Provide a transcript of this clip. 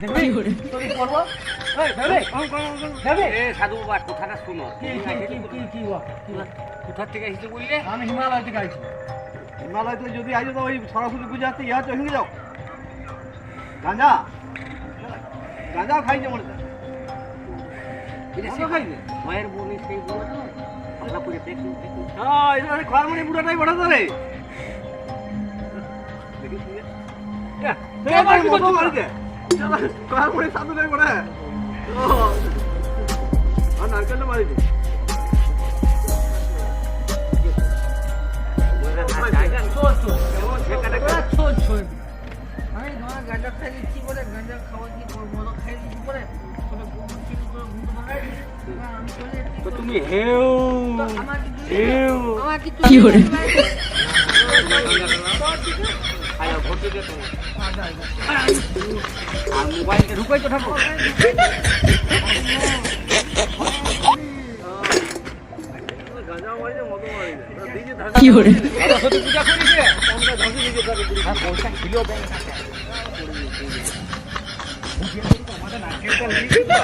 দেখবি তোকে করব? এই যাবে যাবে এ সাধু বাবা কথাটা শুনো? কি কি কি কি কি বল, কি বল? কোথার থেকে এসেছে বললে? আমি হিমালয় থেকে আইছি। হিমালয় থেকে যদি আইছো তো ওই সরস্বতী পূজা আছে ইহা তো যাও। গাঁজা? গাঁজা খাইছে মনে হয়। মায়ের বোনে সেই করে হ্যাঁ। এটা খোয়ার মানে বুড়াটাই বড় তো রে দেখিস তুই? এ, মারিছে। শালা, খোয়ার মানে ও আর নারকেলটা চল আমি তোমার গাঁজা খাই দিচ্ছি বলে গাঁজা খাওয়া কি মদ খাই দিচ্ছি করে। তো তুমি হেউ হেউ আমার কি আর মোবাইলটা ঢুকাই তো দিকে কি আমাদের নারকেলটা